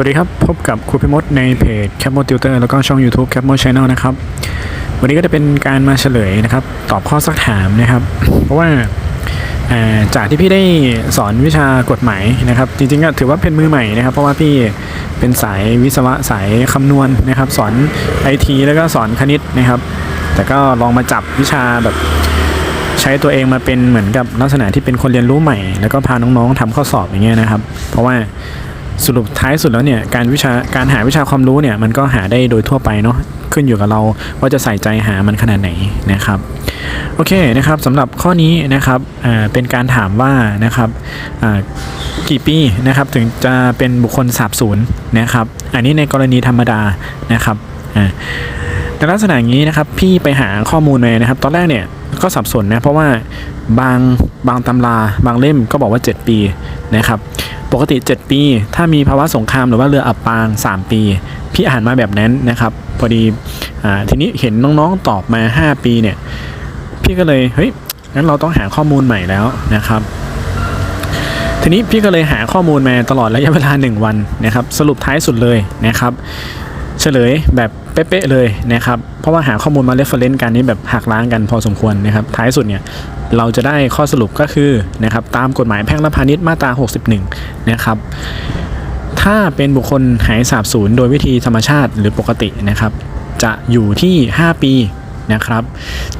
วัสดีครับ พบกับครูพิมดในเพจ c a p m o Tutor แล้วก็ช่อง YouTube c a p m o Channel นะครับ วันนี้ก็จะเป็นการมาเฉลยนะครับ ตอบข้อสักถามนะครับ เพราะว่าจากที่พี่ได้สอนวิชากฎหมายนะครับ จริงๆก็ถือว่าเป็นมือใหม่นะครับ เพราะว่าพี่เป็นสายวิศวะสายคำนวณนะครับ สอนไอทีแล้วก็สอนคณิตนะครับ แต่ก็ลองมาจับวิชาแบบใช้ตัวเองมาเป็นเหมือนกับลักษณะที่เป็นคนเรียนรู้ใหม่ แล้วก็พาน้องๆทำข้อสอบอย่างเงี้ยนะครับ เพราะว่า สรุปท้ายสุดแล้วเนี่ยการวิชาการหาวิชาความรู้เนี่ยมันก็หาได้โดยทั่วไปเนาะขึ้นอยู่กับเราว่าจะใส่ใจหามันขนาดไหนนะครับโอเคนะครับสำหรับข้อนี้นะครับเป็นการถามว่านะครับกี่ปีนะครับถึงจะเป็นบุคคลสาบสูญนะครับ อันนี้ในกรณีธรรมดานะครับอ่าในลักษณะอย่างนี้นะครับพี่ไปหาข้อมูลมานะครับ ตอนแรกเนี่ยก็สับสนนะเพราะว่าบางบางตำราบางเล่มก็บอกว่า 7 ปีนะครับ ปกติ 7 ปี ถ้ามีภาวะสงครามหรือว่าเรืออับปาง 3 ปี พี่อ่านมาแบบนั้นนะครับ พอดีอทีนี้เห็นน้องๆตอบมา 5 ปีเนี่ย พี่ก็เลยเฮ้ยงั้นเราต้องหาข้อมูลใหม่แล้วนะครับ ทีนี้พี่ก็เลยหาข้อมูลมาตลอดระยะเวลา 1 วันนะครับ สรุปท้ายสุดเลยนะครับ เฉลยแบบเป๊ะๆเลยนะครับ เพราะว่าหาข้อมูลมาเรฟเฟรนซ์กันนี้แบบหักล้างกันพอสมควรนะครับ ท้ายสุดเนี่ย เราจะได้ข้อสรุปก็คือนะครับตามกฎหมายแพ่งและพาณิชย์มาตรา 61 นะครับถ้าเป็นบุคคลหายสาบสูญโดยวิธีธรรมชาติหรือปกตินะครับ จะอยู่ที่ 5 ปีนะครับ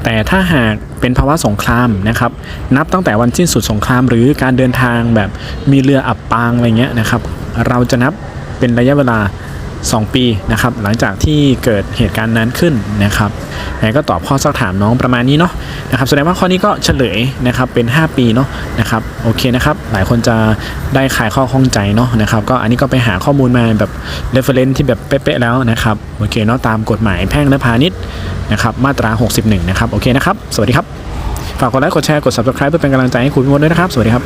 แต่ถ้าหากเป็นภาวะสงครามนะครับ นับตั้งแต่วันสิ้นสุดสงคราม หรือการเดินทางแบบมีเรืออับปางอะไรเงี้ยนะครับ เราจะนับเป็นระยะเวลา 2 ปีนะครับหลังจากที่เกิดเหตุการณ์นั้นขึ้นนะครับไหนก็ตอบข้อสักถามน้องประมาณนี้เนาะนะครับแสดงว่าข้อนี้ก็เฉลยนะครับเป็น 5 ปีเนาะนะครับโอเคนะครับหลายคนจะได้คลายข้อข้องใจเนาะนะครับก็อันนี้ก็ไปหาข้อมูลมาแบบ reference ที่แบบเป๊ะๆแล้วนะครับโอเคเนาะตามกฎหมายแพ่งและพาณิชย์นะครับมาตรา 61 นะครับโอเคนะครับ สวัสดีครับ ฝากกดไลค์กดแชร์กด subscribe เพื่อเป็นกำลังใจให้คุณพิมดด้วยนะครับ สวัสดีครับ